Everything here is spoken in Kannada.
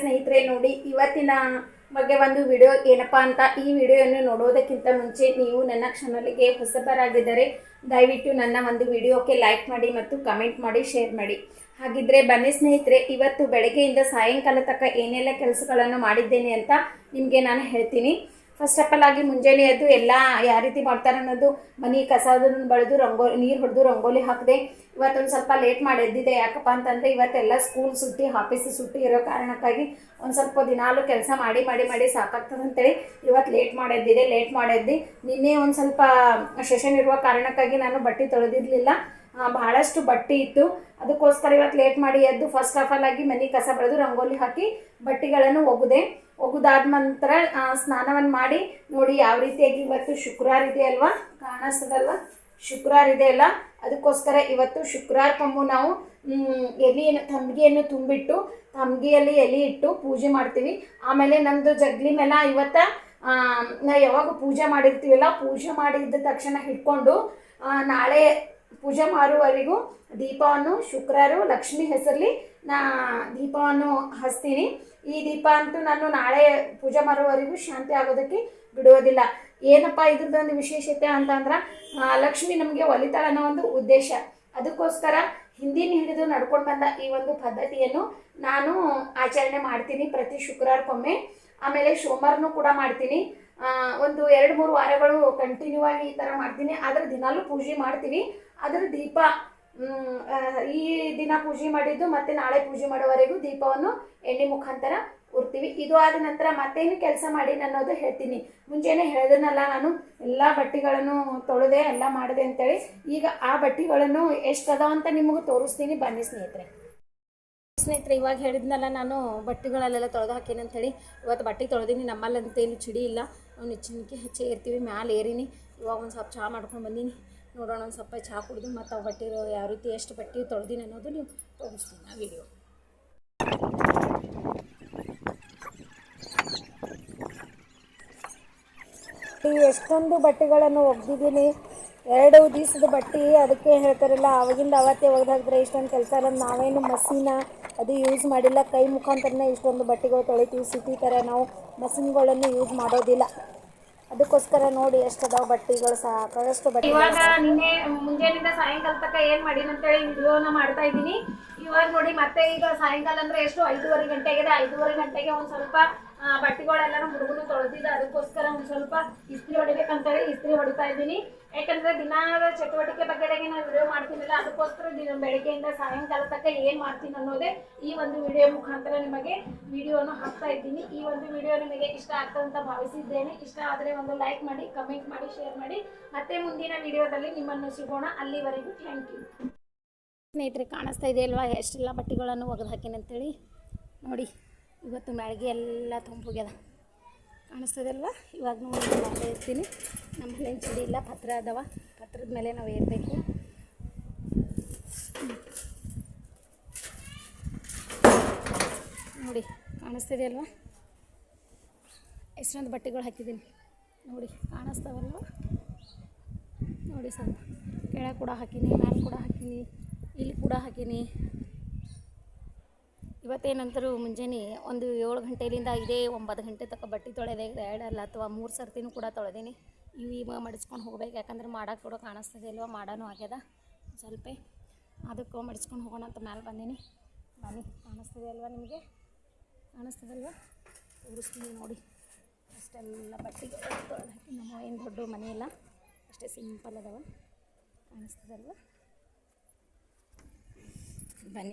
ಸ್ನೇಹಿತರೆ, ನೋಡಿ, ಇವತ್ತಿನ ಬಗ್ಗೆ ಒಂದು ವಿಡಿಯೋ ಏನಪ್ಪಾ ಅಂತ ಈ ವಿಡಿಯೋವನ್ನು ನೋಡೋದಕ್ಕಿಂತ ಮುಂಚೆ ನೀವು ನನ್ನ ಚಾನಲ್ಗೆ ಹೊಸಬರಾಗಿದ್ದರೆ ದಯವಿಟ್ಟು ನನ್ನ ಒಂದು ವಿಡಿಯೋಕ್ಕೆ ಲೈಕ್ ಮಾಡಿ ಮತ್ತು ಕಮೆಂಟ್ ಮಾಡಿ, ಶೇರ್ ಮಾಡಿ. ಹಾಗಿದ್ರೆ ಬನ್ನಿ ಸ್ನೇಹಿತರೆ, ಇವತ್ತು ಬೆಳಗ್ಗೆಯಿಂದ ಸಾಯಂಕಾಲ ತಕ್ಕ ಏನೆಲ್ಲ ಕೆಲಸಗಳನ್ನು ಮಾಡಿದ್ದೇನೆ ಅಂತ ನಿಮಗೆ ನಾನು ಹೇಳ್ತೀನಿ. ಫಸ್ಟ್ ಆಫ್ ಆಲ್ ಆಗಿ ಮುಂಜಾನೆ ಅದು ಎಲ್ಲ ಯಾವ ರೀತಿ ಮಾಡ್ತಾರೆ ಅನ್ನೋದು, ಮನೆ ಕಸ ಅದನ್ನು ಬಳಿದು ರಂಗೋ, ನೀರು ಹೊಡೆದು ರಂಗೋಲಿ ಹಾಕಿದೆ. ಇವತ್ತೊಂದು ಸ್ವಲ್ಪ ಲೇಟ್ ಮಾಡಿ ಎದ್ದಿದೆ. ಯಾಕಪ್ಪ ಅಂತಂದರೆ ಇವತ್ತೆಲ್ಲ ಸ್ಕೂಲ್ ಸುಟ್ಟಿ ಆಫೀಸ್ ಸುಟ್ಟಿ ಇರೋ ಕಾರಣಕ್ಕಾಗಿ ಒಂದು ಸ್ವಲ್ಪ ದಿನಾಲು ಕೆಲಸ ಮಾಡಿ ಮಾಡಿ ಮಾಡಿ ಸಾಕಾಗ್ತದೆ ಅಂತೇಳಿ ಇವತ್ತು ಲೇಟ್ ಮಾಡಿದ್ದಿದೆ ಲೇಟ್ ಮಾಡಿದ್ದಿ ನಿನ್ನೆ ಒಂದು ಸ್ವಲ್ಪ ಸೆಷನ್ ಇರುವ ಕಾರಣಕ್ಕಾಗಿ ನಾನು ಬಟ್ಟೆ ತೊಳೆದಿರಲಿಲ್ಲ. ಬಹಳಷ್ಟು ಬಟ್ಟೆ ಇತ್ತು. ಅದಕ್ಕೋಸ್ಕರ ಇವತ್ತು ಲೇಟ್ ಮಾಡಿ ಎದ್ದು ಫಸ್ಟ್ ಆಫ್ ಆಲ್ ಆಗಿ ಮನೆ ಕಸ ಬರೆದು ರಂಗೋಲಿ ಹಾಕಿ ಬಟ್ಟೆಗಳನ್ನು ಒಗೆದೆ. ಒಗೆದಾದ ನಂತರ ಸ್ನಾನವನ್ನು ಮಾಡಿ ನೋಡಿ ಯಾವ ರೀತಿಯಾಗಿ ಇವತ್ತು ಶುಕ್ರವಾರ ಇದೆ ಅಲ್ವಾ? ಕಾಣಿಸ್ತದಲ್ವಾ? ಶುಕ್ರವಾರ ಇದೆ ಅಲ್ಲ? ಅದಕ್ಕೋಸ್ಕರ ಇವತ್ತು ಶುಕ್ರವಾರ ಕಮ್ಮು ನಾವು ಎಲೆಯನ್ನು ತಂಬಿಗೆಯನ್ನು ತುಂಬಿಟ್ಟು, ತಂಬಿಗೆಯಲ್ಲಿ ಎಲೆ ಇಟ್ಟು ಪೂಜೆ ಮಾಡ್ತೀವಿ. ಆಮೇಲೆ ನಮ್ಮದು ಜಗ್ಲಿ ಮೇಲೆ ಇವತ್ತು ನಾ ಯಾವಾಗ ಪೂಜೆ ಮಾಡಿರ್ತೀವಲ್ಲ, ಪೂಜೆ ಮಾಡಿದ ತಕ್ಷಣ ಹಿಡ್ಕೊಂಡು ನಾಳೆ ಪೂಜೆ ಮಾಡುವವರೆಗೂ ದೀಪವನ್ನು ಶುಕ್ರವಾರ ಲಕ್ಷ್ಮಿ ಹೆಸರಲ್ಲಿ ನಾ ದೀಪವನ್ನು ಹಚ್ತೀನಿ. ಈ ದೀಪ ಅಂತೂ ನಾನು ನಾಳೆ ಪೂಜೆ ಮಾಡುವವರೆಗೂ ಶಾಂತಿ ಆಗೋದಕ್ಕೆ ಬಿಡುವುದಿಲ್ಲ. ಏನಪ್ಪ ಇದ್ರದ್ದೊಂದು ವಿಶೇಷತೆ ಅಂತಂದ್ರೆ ಲಕ್ಷ್ಮಿ ನಮಗೆ ಒಲಿತಾಳ ಅನ್ನೋ ಒಂದು ಉದ್ದೇಶ. ಅದಕ್ಕೋಸ್ಕರ ಹಿಂದಿನ ಹಿಡಿದು ನಡ್ಕೊಂಡು ಬಂದ ಈ ಒಂದು ಪದ್ಧತಿಯನ್ನು ನಾನು ಆಚರಣೆ ಮಾಡ್ತೀನಿ ಪ್ರತಿ ಶುಕ್ರವಾರಕ್ಕೊಮ್ಮೆ. ಆಮೇಲೆ ಸೋಮವಾರನೂ ಕೂಡ ಮಾಡ್ತೀನಿ. ಒಂದು ಎರಡು ಮೂರು ವಾರಗಳು ಕಂಟಿನ್ಯೂ ಆಗಿ ಈ ಥರ ಮಾಡ್ತೀನಿ. ಆದರೆ ದಿನಾಲೂ ಪೂಜೆ ಮಾಡ್ತೀವಿ. ಅದರ ದೀಪ ಈ ದಿನ ಪೂಜೆ ಮಾಡಿದ್ದು ಮತ್ತೆ ನಾಳೆ ಪೂಜೆ ಮಾಡೋವರೆಗೂ ದೀಪವನ್ನು ಎಣ್ಣೆ ಮುಖಾಂತರ ಉರ್ತೀವಿ. ಇದು ಆದ ನಂತರ ಮತ್ತೇನು ಕೆಲಸ ಮಾಡಿ ಅನ್ನೋದು ಹೇಳ್ತೀನಿ. ಮುಂಚೆನೆ ಹೇಳಿದ್ನಲ್ಲ ನಾನು, ಎಲ್ಲ ಬಟ್ಟೆಗಳನ್ನು ತೊಳೆದೆ, ಎಲ್ಲ ಮಾಡಿದೆ ಅಂತೇಳಿ. ಈಗ ಆ ಬಟ್ಟೆಗಳನ್ನು ಎಷ್ಟು ಅದಾವ ಅಂತ ನಿಮಗೆ ತೋರಿಸ್ತೀನಿ. ಬನ್ನಿ ಸ್ನೇಹಿತರೆ. ಸ್ನೇಹಿತರೆ, ಇವಾಗ ಹೇಳಿದ್ನಲ್ಲ ನಾನು ಬಟ್ಟೆಗಳಲ್ಲೆಲ್ಲ ತೊಳೆದು ಹಾಕೇನಿ ಅಂತೇಳಿ ಇವತ್ತು ಬಟ್ಟೆ ತೊಳೆದೀನಿ, ನಮ್ಮಲ್ಲಂತೇನು ಚಿಡಿ ಇಲ್ಲ. ಅವ್ನು ನಿಚ್ಚಣಿಕೆ ಹೆಚ್ಚೇ ಇರ್ತೀವಿ, ಮ್ಯಾಲೆ ಏರಿನಿ. ಇವಾಗ ಒಂದು ಸ್ವಲ್ಪ ಚಹಾ ಮಾಡ್ಕೊಂಡು ಬಂದೀನಿ. ನೋಡೋಣ, ಒಂದು ಸ್ವಲ್ಪ ಚಹಾ ಕುಡಿದು ಮತ್ತು ಅವು ಬಟ್ಟೆ ಯಾವ ರೀತಿ ಎಷ್ಟು ಬಟ್ಟೆ ತೊಳೆದೀನಿ ಅನ್ನೋದು ನೀವು ತೋರಿಸ್ತೀನಿ ಆ ವಿಡಿಯೋ ಎಷ್ಟೊಂದು ಬಟ್ಟೆಗಳನ್ನು ಒಗ್ದಿದ್ದೀನಿ. ಎರಡು ದಿವಸದ ಬಟ್ಟೆ, ಅದಕ್ಕೆ ಹೇಳ್ತಾರಲ್ಲ ಅವಾಗಿಂದ ಅವತ್ತೇ ಒಗ್ದು ಹಾಕಿದ್ರೆ ಇಷ್ಟೊಂದು ಕೆಲಸ ಇಲ್ಲ ನಾವೇನು ಮಸೀನ ಅದು ಯೂಸ್ ಮಾಡಿಲ್ಲ. ಕೈ ಮುಖಾಂತರನೇ ಇಷ್ಟೊಂದು ಬಟ್ಟೆಗಳು ತೊಳಿತೀವಿ. ಸಿಟಿ ಥರ ನಾವು ಮಸೀನ್ಗಳನ್ನು ಯೂಸ್ ಮಾಡೋದಿಲ್ಲ. ಅದಕ್ಕೋಸ್ಕರ ನೋಡಿ ಎಷ್ಟು ಅದಾವ ಬಟ್ಟೆಗಳು ಸಾಕಷ್ಟು ಬಟ್ಟೆ ಇವಾಗ ನಿನ್ನೆ ಮುಂಜಾನಿಂದ ಸಾಯಂಕಾಲ ತನಕ ಏನ್ ಮಾಡೀನಿ ಅಂತೇಳಿ ವಿಡಿಯೋನ ಮಾಡ್ತಾ ಇದ್ದೀನಿ. ಇವಾಗ ನೋಡಿ ಮತ್ತೆ ಈಗ ಸಾಯಂಕಾಲ ಅಂದ್ರೆ ಎಷ್ಟು? ಐದೂವರೆ ಗಂಟೆಗಿದೆ. ಐದೂವರೆ ಗಂಟೆಗೆ ಒಂದು ಸ್ವಲ್ಪ ಆ, ಬಟ್ಟೆಗಳೆಲ್ಲನೂ ಹುಡುಗನು ತೊಳೆದಿದ್ದ ಅದಕ್ಕೋಸ್ಕರ ಒಂದು ಸ್ವಲ್ಪ ಇಸ್ತ್ರಿ ಹೊಡಿಬೇಕಂತೇಳಿ ಇಸ್ತ್ರಿ ಹೊಡಿತಾ ಇದ್ದೀನಿ. ಯಾಕಂದ್ರೆ ದಿನದ ಚಟುವಟಿಕೆ ಬಗ್ಗೆದಾಗೆ ನಾನು ವಿಡಿಯೋ ಮಾಡ್ತೀನಿಲ್ಲ ಅದಕ್ಕೋಸ್ಕರ ದಿನ ಬೆಳಗ್ಗೆಯಿಂದ ಸಾಯಂಕಾಲ ತನಕ ಏನು ಮಾಡ್ತೀನಿ ಅನ್ನೋದೇ ಈ ಒಂದು ವಿಡಿಯೋ ಮುಖಾಂತರ ನಿಮಗೆ ವಿಡಿಯೋನ ಹಾಕ್ತಾ ಇದ್ದೀನಿ. ಈ ಒಂದು ವಿಡಿಯೋ ನಿಮಗೆ ಇಷ್ಟ ಆಗ್ತದೆ ಅಂತ ಭಾವಿಸಿದ್ದೇನೆ. ಇಷ್ಟ ಆದರೆ ಒಂದು ಲೈಕ್ ಮಾಡಿ ಕಮೆಂಟ್ ಮಾಡಿ ಶೇರ್ ಮಾಡಿ. ಮತ್ತೆ ಮುಂದಿನ ವಿಡಿಯೋದಲ್ಲಿ ನಿಮ್ಮನ್ನು ಸಿಗೋಣ. ಅಲ್ಲಿವರೆಗೂ ಥ್ಯಾಂಕ್ ಯು ಸ್ನೇಹಿತರೆ ಕಾಣಿಸ್ತಾ ಇದೆ ಅಲ್ವಾ ಎಷ್ಟೆಲ್ಲ ಬಟ್ಟೆಗಳನ್ನು ಒಗೆದು ಹಾಕಿನಂತೇಳಿ ನೋಡಿ. ಇವತ್ತು ಮ್ಯಾಳ್ಗೆ ಎಲ್ಲ ತುಂಬ ಹೋಗ್ಯದ ಕಾಣಿಸ್ತದೆ ಇವಾಗ ನೋಡಿ ಮಾಡ್ತಾ ಇರ್ತೀನಿ. ನಮ್ಮ ಮನೇಲಿ ಚಡಿ ಇಲ್ಲ, ಪತ್ರ ಅದಾವ. ಪತ್ರದ ಮೇಲೆ ನಾವು ಏರ್ಬೇಕು. ನೋಡಿ ಕಾಣಿಸ್ತಿದೆ ಎಷ್ಟೊಂದು ಬಟ್ಟೆಗಳು ಹಾಕಿದ್ದೀನಿ. ನೋಡಿ, ಕಾಣಿಸ್ತಾವಲ್ವ? ನೋಡಿ ಸ್ವಲ್ಪ. ಕೆಳ ಕೂಡ ಹಾಕೀನಿ, ಮ್ಯಾಲೆ ಕೂಡ ಹಾಕೀನಿ, ಇಲ್ಲಿ ಕೂಡ ಹಾಕೀನಿ. ಇವತ್ತೇನಂತರೂ ಮುಂಜಾನೆ ಒಂದು ಏಳು ಗಂಟೆಯಿಂದ ಇದೇ ಒಂಬತ್ತು ಗಂಟೆ ತನಕ ಬಟ್ಟೆ ತೊಳೆದೆ ಎರಡಲ್ಲ ಅಥವಾ ಮೂರು ಸರ್ತಿನೂ ಕೂಡ ತೊಳೆದೀನಿ. ಇವು ಈಗ ಮಡಿಸ್ಕೊಂಡು ಹೋಗ್ಬೇಕು, ಯಾಕಂದ್ರೆ ಮಾಡೋಕೆ ಕೂಡ ಕಾಣಿಸ್ತದೆ ಇಲ್ವ, ಮಾಡೋನು ಆಗ್ಯದ ಸ್ವಲ್ಪ. ಅದಕ್ಕೆ ಮಡಿಸ್ಕೊಂಡು ಹೋಗೋಣ ಅಂತ ಮ್ಯಾಲೆ ಬಂದೀನಿ. ಬನ್ನಿ, ಕಾಣಿಸ್ತದೆ ಅಲ್ವಾ ನಿಮಗೆ? ಕಾಣಿಸ್ತದಲ್ವ ತೋರಿಸ್ತೀನಿ ನೋಡಿ. ಅಷ್ಟೆಲ್ಲ ಬಟ್ಟೆ ತೊಳೆದು ಹಾಕಿ ನಮ್ಮ ಏನು ದೊಡ್ಡ ಮನೆ ಇಲ್ಲ, ಅಷ್ಟೇ ಸಿಂಪಲ್ ಅದಾವ. ಕಾಣಿಸ್ತದಲ್ವ ಬನ್ನಿ.